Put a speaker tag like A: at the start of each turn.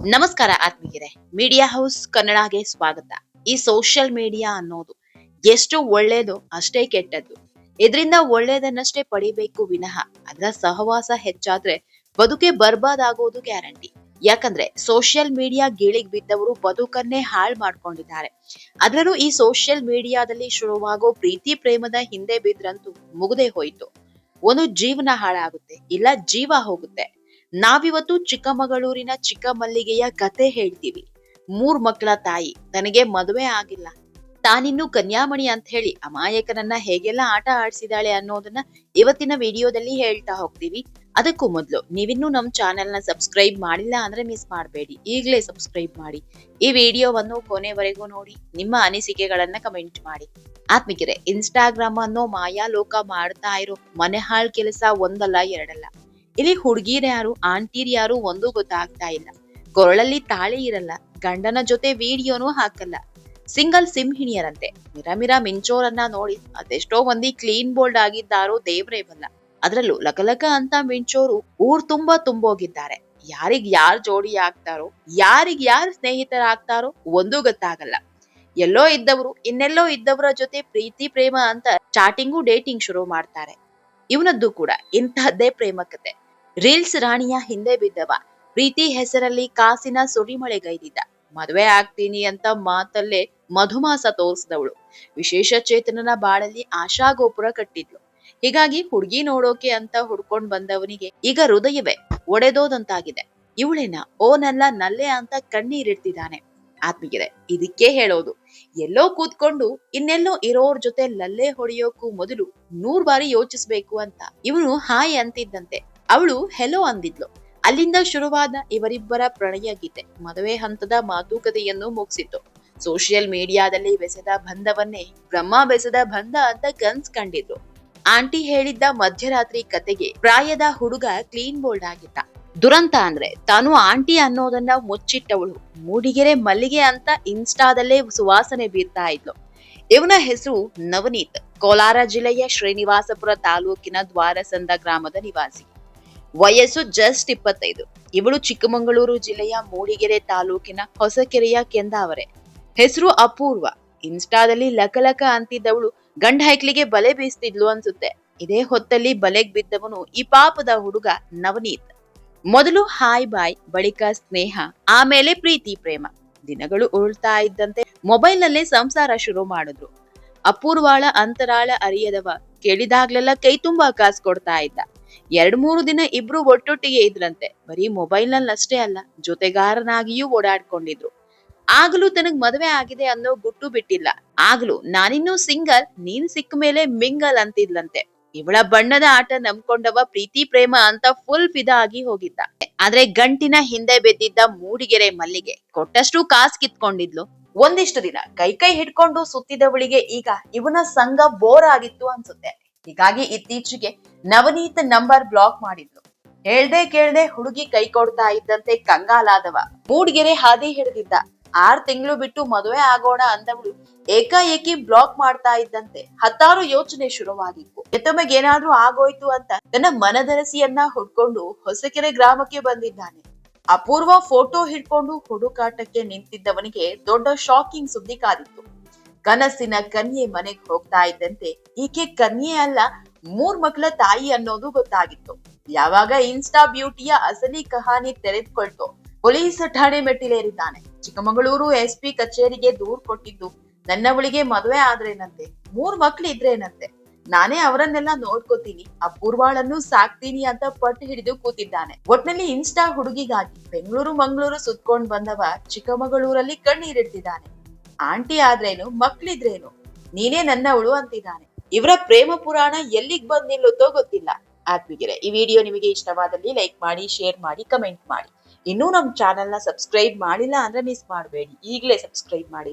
A: ನಮಸ್ಕಾರ ಆತ್ಮೀಯರೇ. Media house ಕನ್ನಡಗೆ ಸ್ವಾಗತ. ಈ ಸೋಷಿಯಲ್ ಮೀಡಿಯಾ ಅನ್ನೋದು ಎಷ್ಟು ಒಳ್ಳೇದು ಅಷ್ಟೇ ಕೆಟ್ಟದ್ದು. ಇದರಿಂದ ಒಳ್ಳೇದನ್ನಷ್ಟೇ ಪಡಿಬೇಕು ವಿನಃ. ಅದರ ಸಹವಾಸ ಹೆಚ್ಚಾದ್ರೆ ಬದುಕೆ ಬರ್ಬಾದಾಗೋದು ಗ್ಯಾರಂಟಿ. ಯಾಕಂದ್ರೆ ಸೋಷಿಯಲ್ ಮೀಡಿಯಾ ಗೀಳಿಗ್ ಬಿದ್ದವರು ಬದುಕನ್ನೇ ಹಾಳು ಮಾಡ್ಕೊಂಡಿದ್ದಾರೆ. ಅದರಲ್ಲೂ ಈ ಸೋಷಿಯಲ್ ಮೀಡಿಯಾದಲ್ಲಿ ಶುರುವಾಗೋ ಪ್ರೀತಿ ಪ್ರೇಮದ ಹಿಂದೆ ಬಿದ್ರಂತೂ ಮುಗದೆ ಹೋಯ್ತು. ಒಂದು ಜೀವನ ಹಾಳಾಗುತ್ತೆ, ಇಲ್ಲ ಜೀವ ಹೋಗುತ್ತೆ. ನಾವಿವತ್ತು ಚಿಕ್ಕಮಗಳೂರಿನ ಚಿಕ್ಕಮಲ್ಲಿಗೆಯ ಕತೆ ಹೇಳ್ತೀವಿ. ಮೂರ್ ಮಕ್ಕಳ ತಾಯಿ, ತನಗೆ ಮದುವೆ ಆಗಿಲ್ಲ. ತಾನಿನ್ನು ಕನ್ಯಾಮಣಿ ಅಂತ ಹೇಳಿ ಅಮಾಯಕನನ್ನ ಹೇಗೆಲ್ಲ ಆಟ ಆಡಿಸಿದಾಳೆ ಅನ್ನೋದನ್ನ ಇವತ್ತಿನ ವಿಡಿಯೋದಲ್ಲಿ ಹೇಳ್ತಾ ಹೋಗ್ತೀವಿ. ಅದಕ್ಕೂ ಮೊದಲು ನೀವಿನ್ನೂ ನಮ್ಮ ಚಾನೆಲ್ನ ಸಬ್ಸ್ಕ್ರೈಬ್ ಮಾಡಿಲ್ಲ ಅಂದ್ರೆ ಮಿಸ್ ಮಾಡಬೇಡಿ. ಈಗಲೇ ಸಬ್ಸ್ಕ್ರೈಬ್ ಮಾಡಿ. ಈ ವಿಡಿಯೋವನ್ನು ಕೊನೆವರೆಗೂ ನೋಡಿ, ನಿಮ್ಮ ಅನಿಸಿಕೆಗಳನ್ನ ಕಮೆಂಟ್ ಮಾಡಿ. ಆತ್ಮಿಕರೆ, ಇನ್ಸ್ಟಾಗ್ರಾಮ್ ಅನ್ನೋ ಮಾಯಾ ಲೋಕ ಮಾಡ್ತಾ ಇರೋ ಮನೆ ಹಾಳ್ ಕೆಲಸ ಒಂದಲ್ಲ ಎರಡಲ್ಲ. ಇಲ್ಲಿ ಹುಡುಗಿರ್ ಯಾರು, ಆಂಟಿರ್ ಯಾರು ಒಂದು ಗೊತ್ತಾಗ್ತಾ ಇಲ್ಲ. ಕೊರಳಲ್ಲಿ ತಾಳಿ ಇರಲ್ಲ, ಗಂಡನ ಜೊತೆ ವಿಡಿಯೋನು ಹಾಕಲ್ಲ. ಸಿಂಗಲ್ ಸಿಂಹಿಣಿಯರಂತೆ ಮಿರಮಿರ ಮಿಂಚೋರನ್ನ ನೋಡಿ ಅದೆಷ್ಟೋ ಮಂದಿ ಕ್ಲೀನ್ ಬೋಲ್ಡ್ ಆಗಿದ್ದಾರೋ ದೇವ್ರೇ ಬಲ್ಲ. ಅದ್ರಲ್ಲೂ ಲಕಲಕ ಅಂತ ಮಿಂಚೋರು ಊರ್ ತುಂಬಾ ತುಂಬೋಗಿದ್ದಾರೆ. ಯಾರಿಗ್ ಯಾರ್ ಜೋಡಿ ಆಗ್ತಾರೋ, ಯಾರಿಗ್ ಯಾರ್ ಸ್ನೇಹಿತರಾಗ್ತಾರೋ ಒಂದೂ ಗೊತ್ತಾಗಲ್ಲ. ಎಲ್ಲೋ ಇದ್ದವರು, ಇನ್ನೆಲ್ಲೋ ಇದ್ದವರ ಜೊತೆ ಪ್ರೀತಿ, ಪ್ರೇಮ ಅಂತ ಚಾಟಿಂಗು, ಡೇಟಿಂಗ್ ಶುರು ಮಾಡ್ತಾರೆ. ಇವನದ್ದು ಕೂಡ ಇಂತಹದ್ದೇ ಪ್ರೇಮ ಕತೆ. ರೀಲ್ಸ್ ರಾಣಿಯ ಹಿಂದೆ ಬಿದ್ದವ. ಪ್ರೀತಿ ಹೆಸರಲ್ಲಿ ಕಾಸಿನ ಸುರಿಮಳೆಗೈದಿದ್ದ. ಮದುವೆ ಆಗ್ತೀನಿ ಅಂತ ಮಾತಲ್ಲೇ ಮಧುಮಾಸ ತೋರಿಸಿದವಳು. ವಿಶೇಷ ಚೇತನನ ಬಾಳಲ್ಲಿ ಆಶಾ ಗೋಪುರ ಕಟ್ಟಿದ್ಲು. ಹೀಗಾಗಿ ಹುಡುಗಿ ನೋಡೋಕೆ ಅಂತ ಹುಡ್ಕೊಂಡ್ ಬಂದವನಿಗೆ ಈಗ ಹೃದಯವೇ ಒಡೆದೋದಂತಾಗಿದೆ. ಇವಳೇನ? ಓನಲ್ಲ ನಲ್ಲೆ ಅಂತ ಕಣ್ಣೀರಿಡ್ತಿದ್ದಾನೆ. ಆತ್ಮಿಗಿದೆ ಇದಕ್ಕೆ ಹೇಳೋದು. ಎಲ್ಲೋ ಕೂತ್ಕೊಂಡು ಇನ್ನೆಲ್ಲೋ ಇರೋರ್ ಜೊತೆ ಲಲ್ಲೆ ಹೊಡೆಯೋಕು ಮೊದಲು ನೂರ್ ಬಾರಿ ಯೋಚಿಸ್ಬೇಕು ಅಂತ. ಇವನು ಹಾಯ್ ಅಂತಿದ್ದಂತೆ. ಅವಳು ಹೆಲೋ ಅಂದಿದ್ಲು. ಅಲ್ಲಿಂದ ಶುರುವಾದ ಇವರಿಬ್ಬರ ಪ್ರಣಯ ಗೀತೆ, ಮದುವೆ ಹಂತದ ಮಾತುಕತೆಯನ್ನು ಮುಗಿಸಿತ್ತು. ಸೋಷಿಯಲ್ ಮೀಡಿಯಾದಲ್ಲಿ ಬೆಸೆದ ಬಂಧವನ್ನೇ ಬ್ರಹ್ಮ ಬೆಸೆದ ಬಂಧ ಅಂತ ಕನ್ಸ್ ಕಂಡಿದ್ರು. ಆಂಟಿ ಹೇಳಿದ್ದ ಮಧ್ಯರಾತ್ರಿ ಕತೆಗೆ ಪ್ರಾಯದ ಹುಡುಗ ಕ್ಲೀನ್ ಬೋಲ್ಡ್ ಆಗಿದ್ದ. ದುರಂತ ಅಂದ್ರೆ ತಾನು ಆಂಟಿ ಅನ್ನೋದನ್ನ ಮುಚ್ಚಿಟ್ಟವಳು. ಮೂಡಿಗೆರೆ ಮಲ್ಲಿಗೆ ಅಂತ ಇನ್ಸ್ಟಾದಲ್ಲೇ ಸುವಾಸನೆ ಬೀರ್ತಾ ಇದ್ಲು. ಇವನ ಹೆಸರು ನವನೀತ್, ಕೋಲಾರ ಜಿಲ್ಲೆಯ ಶ್ರೀನಿವಾಸಪುರ ತಾಲೂಕಿನ ದ್ವಾರಸಂದ ಗ್ರಾಮದ ನಿವಾಸಿ. ವಯಸ್ಸು ಜಸ್ಟ್ ಇಪ್ಪತ್ತೈದು. ಇವಳು ಚಿಕ್ಕಮಗಳೂರು ಜಿಲ್ಲೆಯ ಮೂಡಿಗೆರೆ ತಾಲೂಕಿನ ಹೊಸಕೆರೆಯ ಕೆಂದಾವರೆ ಹೆಸರು ಅಪೂರ್ವ. ಇನ್ಸ್ಟಾದಲ್ಲಿ ಲಕಲಕ ಅಂತಿದ್ದವಳು ಗಂಡ ಹೈಕ್ಲಿಗೆ ಬಲೆ ಬೀಸ್ತಿದ್ಲು ಅನ್ಸುತ್ತೆ. ಇದೇ ಹೊತ್ತಲ್ಲಿ ಬಲೆಗ್ ಬಿದ್ದವನು ಈ ಪಾಪದ ಹುಡುಗ ನವನೀತ್. ಮೊದಲು ಹಾಯ್ ಬಾಯ್, ಬಳಿಕ ಸ್ನೇಹ, ಆಮೇಲೆ ಪ್ರೀತಿ, ಪ್ರೇಮ. ದಿನಗಳು ಉರುಳ್ತಾ ಇದ್ದಂತೆ ಮೊಬೈಲ್ ನಲ್ಲೇ ಸಂಸಾರ ಶುರು ಮಾಡಿದ್ರು. ಅಪೂರ್ವಾಳ ಅಂತರಾಳ ಅರಿಯದವ ಕೇಳಿದಾಗ್ಲೆಲ್ಲ ಕೈ ತುಂಬಾ ಕಾಸು ಕೊಡ್ತಾ ಇದ್ದ. ಎರಡ್ ಮೂರು ದಿನ ಇಬ್ರು ಒಟ್ಟೊಟ್ಟಿಗೆ ಇದ್ರಂತೆ. ಬರೀ ಮೊಬೈಲ್ನಲ್ಲಿ ಅಷ್ಟೇ ಅಲ್ಲ, ಜೊತೆಗಾರನಾಗಿಯೂ ಓಡಾಡ್ಕೊಂಡಿದ್ರು. ಆಗಲೂ ತನಗ್ ಮದುವೆ ಆಗಿದೆ ಅನ್ನೋ ಗುಟ್ಟು ಬಿಟ್ಟಿಲ್ಲ. ಆಗ್ಲೂ ನಾನಿನ್ನೂ ಸಿಂಗಲ್, ನೀನ್ ಸಿಕ್ಕ ಮೇಲೆ ಮಿಂಗಲ್ ಅಂತಿದ್ಲಂತೆ. ಇವಳ ಬಣ್ಣದ ಆಟ ನಂಬ್ಕೊಂಡವ ಪ್ರೀತಿ, ಪ್ರೇಮ ಅಂತ ಫುಲ್ ಫಿದ ಆಗಿ ಹೋಗಿದ್ದ. ಆದ್ರೆ ಗಂಟಿನ ಹಿಂದೆ ಬೆದ್ದಿದ್ದ ಮೂಡಿಗೆರೆ ಮಲ್ಲಿಗೆ ಕೊಟ್ಟಷ್ಟು ಕಾಸ್ ಕಿತ್ಕೊಂಡಿದ್ಲು. ಒಂದಿಷ್ಟು ದಿನ ಕೈ ಕೈ ಹಿಡ್ಕೊಂಡು ಸುತ್ತಿದವಳಿಗೆ ಈಗ ಇವನ ಸಂಘ ಬೋರ್ ಆಗಿತ್ತು ಅನ್ಸುತ್ತೆ. ಹೀಗಾಗಿ ಇತ್ತೀಚೆಗೆ ನವನೀತ್ ನಂಬರ್ ಬ್ಲಾಕ್ ಮಾಡಿದ್ಲು ಹೇಳ್ದೆ ಕೇಳ್ದೆ ಹುಡುಗಿ ಕೈ ಕೊಡ್ತಾ ಇದ್ದಂತೆ ಕಂಗಾಲಾದವ. ಮೂಡಿಗೆರೆ ಹಾದಿ ಹಿಡಿದಿದ್ದ. ಆರ್ ತಿಂಗಳು ಬಿಟ್ಟು ಮದುವೆ ಆಗೋಣ ಅಂದವಳು ಏಕಾಏಕಿ ಬ್ಲಾಕ್ ಮಾಡ್ತಾ ಇದ್ದಂತೆ. ಹತ್ತಾರು ಯೋಚನೆ ಶುರುವಾಗಿತ್ತು. ತಮಗೆ ಏನಾದ್ರೂ ಆಗೋಯ್ತು ಅಂತ ತನ್ನ ಮನದರಸಿಯನ್ನ ಹುಡ್ಕೊಂಡು ಹೊಸಕೆರೆ ಗ್ರಾಮಕ್ಕೆ ಬಂದಿದ್ದಾನೆ. ಅಪೂರ್ವ ಫೋಟೋ ಹಿಡ್ಕೊಂಡು ಹುಡುಕಾಟಕ್ಕೆ ನಿಂತಿದ್ದವನಿಗೆ ದೊಡ್ಡ ಶಾಕಿಂಗ್ ಸುದ್ದಿ ಕಾದಿತ್ತು. ಕನಸಿನ ಕನ್ಯೆ ಮನೆಗೆ ಹೋಗ್ತಾ ಇದ್ದಂತೆ ಈಕೆ ಕನ್ಯೆ ಅಲ್ಲ, ಮೂರ್ ಮಕ್ಕಳ ತಾಯಿ ಅನ್ನೋದು ಗೊತ್ತಾಗಿತ್ತು. ಯಾವಾಗ ಇನ್ಸ್ಟಾ ಬ್ಯೂಟಿಯ ಅಸಲಿ ಕಹಾನಿ ತೆರೆದುಕೊಳ್ತು, ಪೊಲೀಸ್ ಠಾಣೆ ಮೆಟ್ಟಿಲೇರಿದ್ದಾನೆ. ಚಿಕ್ಕಮಗಳೂರು ಎಸ್ಪಿ ಕಚೇರಿಗೆ ದೂರ್ ಕೊಟ್ಟಿದ್ದು ನನ್ನವಳಿಗೆ ಮದುವೆ ಆದ್ರೇನಂತೆ, ಮೂರ್ ಮಕ್ಳು ಇದ್ರೇನಂತೆ ನಾನೇ ಅವರನ್ನೆಲ್ಲ ನೋಡ್ಕೋತೀನಿ ಪೂರ್ವಾಳನ್ನು ಸಾಕ್ತೀನಿ ಅಂತ ಪಟ್ಟು ಹಿಡಿದು ಕೂತಿದ್ದಾನೆ. ಒಟ್ನಲ್ಲಿ ಇನ್ಸ್ಟಾ ಹುಡುಗಿಗಾಗಿ ಬೆಂಗಳೂರು ಮಂಗಳೂರು ಸುತ್ಕೊಂಡ್ ಬಂದವ ಚಿಕ್ಕಮಗಳೂರಲ್ಲಿ ಕಣ್ಣೀರಿಡ್ತಿದ್ದಾನೆ ಆಂಟಿ ಆದ್ರೇನು, ಮಕ್ಳಿದ್ರೇನು? ನೀನೇ ನನ್ನವಳು ಅಂತಿದ್ದಾನೆ. ಇವರ ಪ್ರೇಮ ಪುರಾಣ ಎಲ್ಲಿಗ್ ಬಂದ್ ನಿಲ್ಲುತ್ತೋ ಗೊತ್ತಿಲ್ಲ. ಆತ್ಮಿಗಿರೆ ಈ ವಿಡಿಯೋ ನಿಮಗೆ ಇಷ್ಟವಾದಲ್ಲಿ ಲೈಕ್ ಮಾಡಿ, ಶೇರ್ ಮಾಡಿ, ಕಮೆಂಟ್ ಮಾಡಿ. ಇನ್ನೂ ನಮ್ಮ ಚಾನೆಲ್ನ ಸಬ್ಸ್ಕ್ರೈಬ್ ಮಾಡಿಲ್ಲ ಅಂದ್ರೆ ಮಿಸ್ ಮಾಡಬೇಡಿ. ಈಗಲೇ ಸಬ್ಸ್ಕ್ರೈಬ್ ಮಾಡಿ.